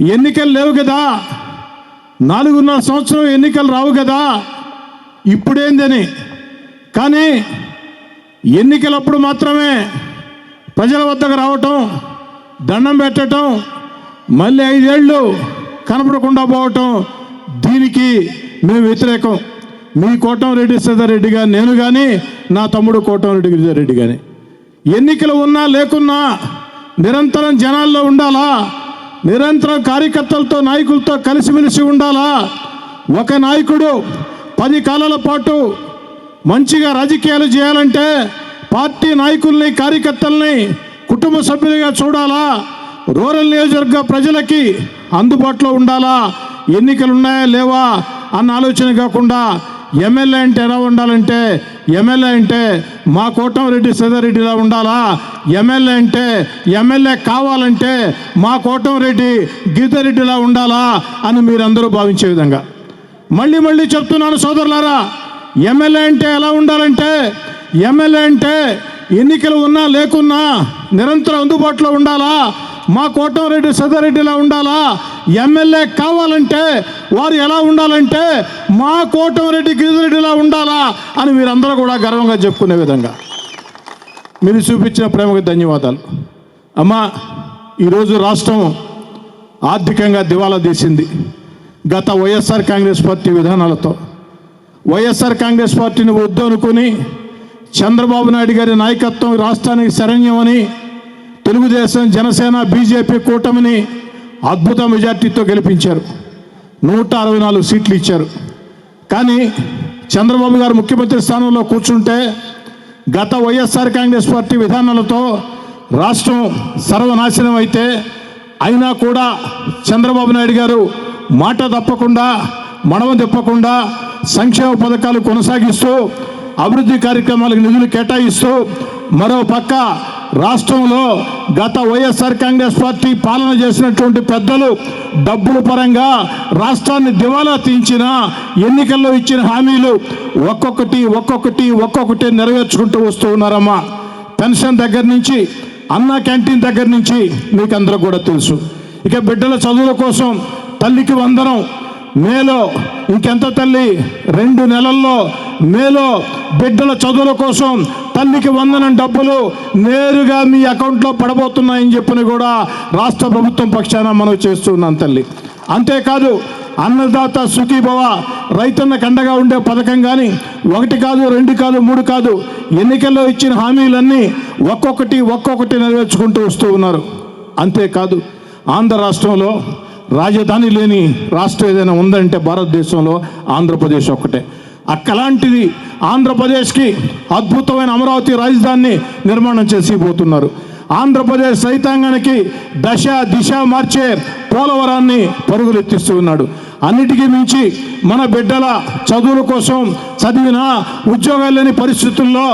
ఎన్నికలు లేవు కదా. నాలుగున్నర సంవత్సరం ఎన్నికలు రావు కదా. ఇప్పుడేందని. కానీ ఎన్నికలప్పుడు మాత్రమే ప్రజల వద్దకు రావటం దండం పెట్టడం మళ్ళీ ఐదేళ్ళు కనపడకుండా పోవటం దీనికి మేము వ్యతిరేకం. మీ కోటంరెడ్డి సీతారెడ్డి గారు నేను కానీ నా తమ్ముడు కోటంరెడ్డి గిరిజారెడ్డి కానీ ఎన్నికలు ఉన్నా లేకున్నా నిరంతరం జనాల్లో ఉండాలా? నిరంతరం కార్యకర్తలతో నాయకులతో కలిసిమెలిసి ఉండాలా? ఒక నాయకుడు పది కాలాల పాటు మంచిగా రాజకీయాలు చేయాలంటే పార్టీ నాయకుల్ని కార్యకర్తల్ని కుటుంబ సభ్యులుగా చూడాలా? రూరల్ నియోజకవర్గ ప్రజలకి అందుబాటులో ఉండాలా? ఎన్నికలు ఉన్నాయా లేవా? అన్న ఆలోచన కాకుండా ఎమ్మెల్యే అంటే ఎలా ఉండాలంటే ఎమ్మెల్యే అంటే మా కోటంరెడ్డి సీతారెడ్డిలా ఉండాలా? ఎమ్మెల్యే అంటే ఎమ్మెల్యే కావాలంటే మా కోటంరెడ్డి గీతారెడ్డిలా ఉండాలా అని మీరందరూ భావించే విధంగా. మళ్ళీ మళ్ళీ చెప్తున్నాను సోదరులారా ఎమ్మెల్యే అంటే ఎలా ఉండాలంటే ఎమ్మెల్యే అంటే ఎన్నికలు ఉన్నా లేకున్నా నిరంతరం అందుబాటులో ఉండాలా? మా కోటంరెడ్డి సదారెడ్డిలా ఉండాలా? ఎమ్మెల్యే కావాలంటే వారు ఎలా ఉండాలంటే మా కోటంరెడ్డి గిరిజరెడ్డిలా ఉండాలా అని మీరందరూ కూడా గర్వంగా చెప్పుకునే విధంగా. మీరు చూపించిన ప్రేమకు ధన్యవాదాలు. అమ్మా ఈరోజు రాష్ట్రం ఆర్థికంగా దివాలా తీసింది. గత వైఎస్ఆర్ కాంగ్రెస్ పార్టీ విధానాలతో. వైఎస్ఆర్ కాంగ్రెస్ పార్టీని వద్దు అనుకుని చంద్రబాబు నాయుడు గారి నాయకత్వం రాష్ట్రానికి శరణ్యమని తెలుగుదేశం జనసేన బీజేపీ కూటమిని అద్భుత మెజార్టీతో గెలిపించారు. నూట అరవై నాలుగు సీట్లు ఇచ్చారు. కానీ చంద్రబాబు గారు ముఖ్యమంత్రి స్థానంలో కూర్చుంటే గత వైఎస్ఆర్ కాంగ్రెస్ పార్టీ విధానాలతో రాష్ట్రం సర్వనాశనం అయితే అయినా కూడా చంద్రబాబు నాయుడు గారు మాట తప్పకుండా మడమ తిప్పకుండా సంక్షేమ పథకాలు కొనసాగిస్తూ అభివృద్ధి కార్యక్రమాలకు నిధులు కేటాయిస్తూ మరో పక్క రాష్ట్రంలో గత వైఎస్ఆర్ కాంగ్రెస్ పార్టీ పాలన చేసినటువంటి పెద్దలు డబ్బుల పరంగా రాష్ట్రాన్ని దివాలా తీయించిన ఎన్నికల్లో ఇచ్చిన హామీలు ఒక్కొక్కటి ఒక్కొక్కటి ఒక్కొక్కటి నెరవేర్చుకుంటూ వస్తూ ఉన్నారమ్మా. పెన్షన్ దగ్గర నుంచి అన్న క్యాంటీన్ దగ్గర నుంచి మీకు అందరూ కూడా తెలుసు. ఇక బిడ్డల చదువుల కోసం తల్లికి వందనం. మేలో ఇంకెంత తల్లి? రెండు నెలల్లో మేలో బిడ్డల చదువుల కోసం తల్లికి వందనం డబ్బులు నేరుగా మీ అకౌంట్లో పడబోతున్నాయని చెప్పని కూడా రాష్ట్ర ప్రభుత్వం పక్షాన మనం చేస్తున్నాం తల్లి. అంతేకాదు అన్నదాత సుఖీభవ రైతన్నకు అండగా ఉండే పథకం కానీ ఒకటి కాదు రెండు కాదు మూడు కాదు ఎన్నికల్లో ఇచ్చిన హామీలన్నీ ఒక్కొక్కటి ఒక్కొక్కటి నెరవేర్చుకుంటూ వస్తూ ఉన్నారు. అంతేకాదు ఆంధ్ర రాష్ట్రంలో రాజధాని లేని రాష్ట్రం ఏదైనా ఉందంటే భారతదేశంలో ఆంధ్రప్రదేశ్ ఒక్కటే. అక్కలాంటిది ఆంధ్రప్రదేశ్కి అద్భుతమైన అమరావతి రాజధానిని నిర్మాణం చేసి పోతున్నారు ఆంధ్రప్రదేశ్ రైతాంగానికి దశ దిశ మార్చే పోలవరాన్ని పరుగులెత్తిస్తూ ఉన్నాడు. అన్నిటికీ మించి మన బిడ్డల చదువుల కోసం చదివిన ఉద్యోగాలు లేని పరిస్థితుల్లో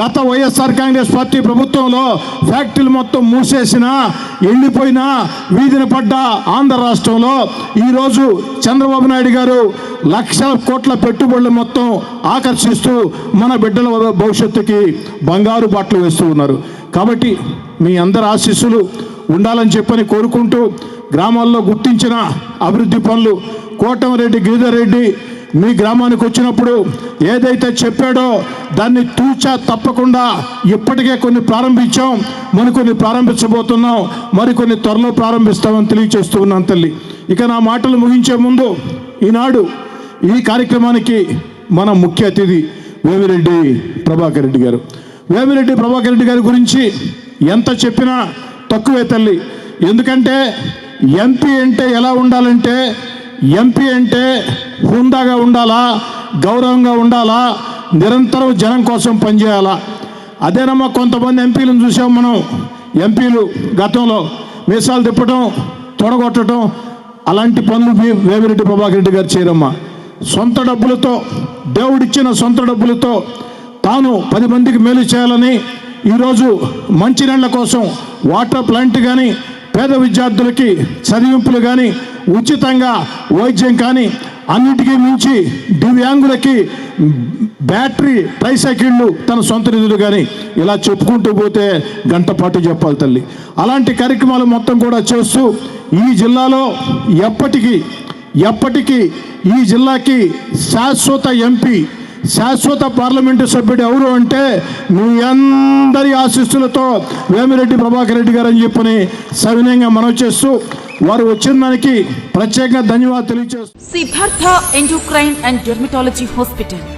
గత వైఎస్ఆర్ కాంగ్రెస్ పార్టీ ప్రభుత్వంలో ఫ్యాక్టరీలు మొత్తం మూసేసిన ఎండిపోయిన వీధిన పడ్డ ఆంధ్ర రాష్ట్రంలో ఈరోజు చంద్రబాబు నాయుడు గారు లక్షల కోట్ల పెట్టుబడులు మొత్తం ఆకర్షిస్తూ మన బిడ్డల భవిష్యత్తుకి బంగారు బాటలు వేస్తూ ఉన్నారు. కాబట్టి మీ అందరి ఆశీస్సులు ఉండాలని చెప్పని కోరుకుంటూ గ్రామాల్లో గుర్తించిన అభివృద్ధి పనులు కోటమరెడ్డి గిరిధర్ రెడ్డి మీ గ్రామానికి వచ్చినప్పుడు ఏదైతే చెప్పాడో దాన్ని తూచా తప్పకుండా ఇప్పటికే కొన్ని ప్రారంభించాం మరికొన్ని ప్రారంభించబోతున్నాం మరికొన్ని త్వరలో ప్రారంభిస్తామని తెలియచేస్తూ ఉన్నాను తల్లి. ఇక నా మాటలు ముగించే ముందు ఈనాడు ఈ కార్యక్రమానికి మన ముఖ్య అతిథి వేమిరెడ్డి ప్రభాకర్ రెడ్డి గారు. వేమిరెడ్డి ప్రభాకర్ రెడ్డి గారి గురించి ఎంత చెప్పినా తక్కువే తల్లి. ఎందుకంటే ఎంపీ అంటే ఎలా ఉండాలంటే ఎంపీ అంటే హుందాగా ఉండాలా గౌరవంగా ఉండాలా నిరంతరం జనం కోసం పనిచేయాలా. అదేనమ్మా కొంతమంది ఎంపీలను చూసాం మనం. ఎంపీలు గతంలో మీసాలు తిప్పటం తొడగొట్టడం అలాంటి పనులు వేమిరెడ్డి ప్రభాకర్ రెడ్డి గారు చేయరమ్మా. సొంత డబ్బులతో దేవుడిచ్చిన సొంత డబ్బులతో తాను పది మందికి మేలు చేయాలని ఈరోజు మంచినీళ్ళ కోసం వాటర్ ప్లాంట్ కానీ పేద విద్యార్థులకి చదివింపులు కానీ ఉచితంగా వైద్యం కానీ అన్నిటికీ మించి దివ్యాంగులకి బ్యాటరీ ట్రైసైకిళ్ళు తన సొంత నిధులు కానీ ఇలా చెప్పుకుంటూ పోతే గంట పాటు చెప్పాలి తల్లి. అలాంటి కార్యక్రమాలు మొత్తం కూడా చేస్తూ ఈ జిల్లాలో ఎప్పటికీ ఎప్పటికీ ఈ జిల్లాకి శాశ్వత ఎంపీ శాశ్వత పార్లమెంటు సభ్యుడు ఎవరు అంటే మీ అందరి ఆశీస్సులతో వేమిరెడ్డి ప్రభాకర్ రెడ్డి గారు అని చెప్పని సవినయంగా మనవి చేస్తూ వారు వచ్చిన దానికి ప్రత్యేకంగా ధన్యవాదాలు తెలియజేస్తూ Siddhartha endocrine and dermatology hospital